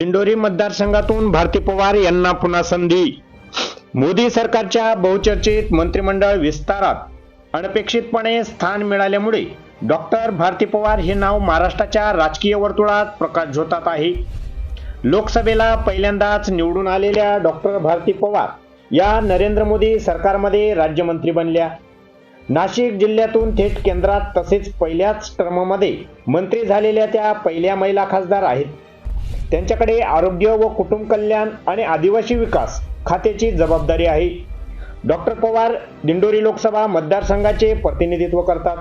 दिंडोरी मतदारसंघातून भारती पवार यांना पुन्हा संधी. मोदी सरकारच्या बहुचर्चित मंत्रिमंडळ विस्तारात अनपेक्षितपणे स्थान मिळाल्यामुळे डॉक्टर भारती पवार हे नाव महाराष्ट्राच्या राजकीय वर्तुळात प्रकाश झोतात आहे. लोकसभेला पहिल्यांदाच निवडून आलेल्या डॉक्टर भारती पवार या नरेंद्र मोदी सरकारमध्ये राज्यमंत्री बनल्या. नाशिक जिल्ह्यातून थेट केंद्रात तसेच पहिल्याच टर्ममध्ये मंत्री झालेल्या त्या पहिल्या महिला खासदार आहेत. त्यांच्याकडे आरोग्य व कुटुंब कल्याण आणि आदिवासी विकास खात्याची जबाबदारी आहे. डॉक्टर पवार दिंडोरी लोकसभा मतदारसंघाचे प्रतिनिधित्व करतात.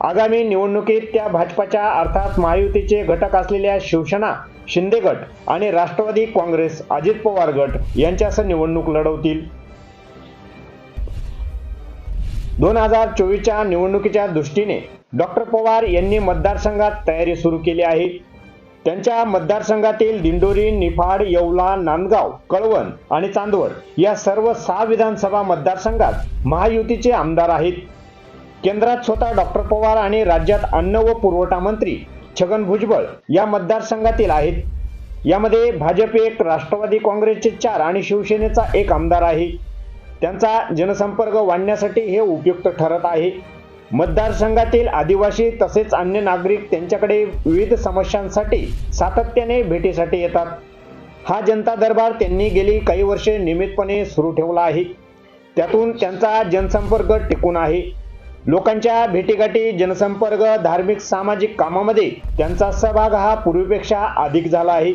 आगामी निवडणुकीत त्या भाजपाच्या अर्थात महायुतीचे घटक असलेल्या शिवसेना शिंदे गट आणि राष्ट्रवादी काँग्रेस अजित पवार गट यांच्यासह निवडणूक लढवतील. दोन हजार चोवीसच्या निवडणुकीच्या दृष्टीने डॉक्टर पवार यांनी मतदारसंघात तयारी सुरू केली आहे. त्यांच्या मतदारसंघातील दिंडोरी निफाड येवला नांदगाव कळवण आणि चांदवड या सर्व सहा विधानसभा मतदारसंघात महायुतीचे आमदार आहेत. केंद्रात स्वतः डॉक्टर पवार आणि राज्यात अन्न व पुरवठा मंत्री छगन भुजबळ या मतदारसंघातील आहेत. यामध्ये भाजप एक राष्ट्रवादी काँग्रेसचे चार आणि शिवसेनेचा एक आमदार आहे. त्यांचा जनसंपर्क वाढण्यासाठी हे उपयुक्त ठरत आहे. मतदारसंघातील आदिवासी तसेच अन्य नागरिक त्यांच्याकडे विविध समस्यांसाठी सातत्याने भेटीसाठी येतात. हा जनता दरबार त्यांनी गेली काही वर्षे नियमितपणे सुरू ठेवला आहे. त्यातून त्यांचा जनसंपर्क टिकून आहे. लोकांच्या भेटीगाठी जनसंपर्क धार्मिक सामाजिक कामामध्ये त्यांचा सहभाग हा पूर्वीपेक्षा अधिक झाला आहे.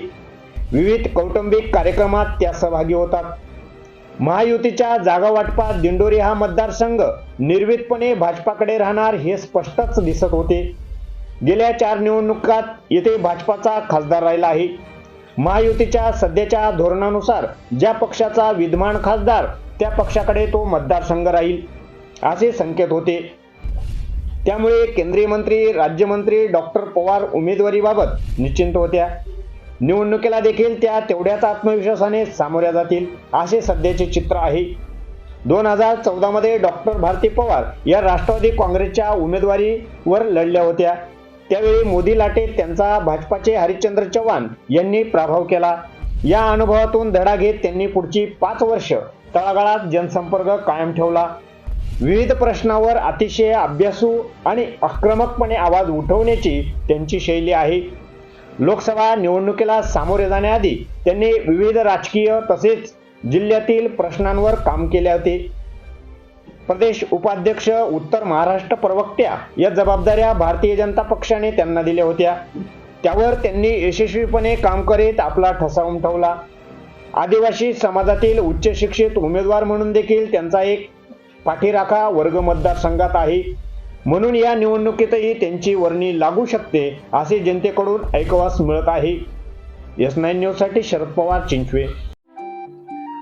विविध कौटुंबिक कार्यक्रमात त्या सहभागी होतात. महायुतीच्या जागा वाटपात दिंडोरी हा मतदारसंघ निर्वितपणे भाजपाकडे राहणार हे स्पष्टच दिसत होते. गेल्या चार निवडणुकात येथे भाजपाचा खासदार राहिला आहे. महायुतीच्या सध्याच्या धोरणानुसार ज्या पक्षाचा विद्यमान खासदार त्या पक्षाकडे तो मतदारसंघ राहील असे संकेत होते. त्यामुळे केंद्रीय मंत्री राज्यमंत्री डॉक्टर पवार उमेदवारीबाबत निश्चिंत होत्या. निवडणुकीला देखील त्या तेवढ्याच आत्मविश्वासाने सामोऱ्या जातील असे सध्याचे चित्र आहे. दोन हजार चौदा मध्ये डॉक्टर भारती पवार या राष्ट्रवादी काँग्रेसच्या उमेदवारीवर लढल्या होत्या. त्यावेळी मोदी लाटेत त्यांचा भाजपाचे हरिश्चंद्र चव्हाण यांनी प्रभाव केला. या अनुभवातून धडा घेत त्यांनी पुढची पाच वर्ष तळागाळात जनसंपर्क कायम ठेवला. विविध प्रश्नावर अतिशय अभ्यासू आणि आक्रमकपणे आवाज उठवण्याची त्यांची शैली आहे. लोकसभा निवडणुकीला सामोरे जाण्याआधी त्यांनी विविध राजकीय तसेच जिल्ह्यातील प्रश्नांवर काम केले होते. प्रदेश उपाध्यक्ष उत्तर महाराष्ट्र प्रवक्त्या या जबाबदाऱ्या भारतीय जनता पक्षाने त्यांना दिल्या होत्या. त्यावर त्यांनी यशस्वीपणे काम करीत आपला ठसा उमटवला. आदिवासी समाजातील उच्च शिक्षित उमेदवार म्हणून देखील त्यांचा एक पाठीराखा वर्ग मतदारसंघात आहे. म्हणून या निवडणुकीतही त्यांची वर्णी लागू शकते असे जनतेकडून ऐकवास मिळत आहे. एस नाईन न्यूजसाठी शरद पवार चिंचवे.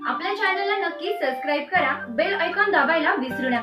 आपल्या चॅनलला नक्की सबस्क्राईब करा बेल ऐकॉन दाबायला विसरू नका.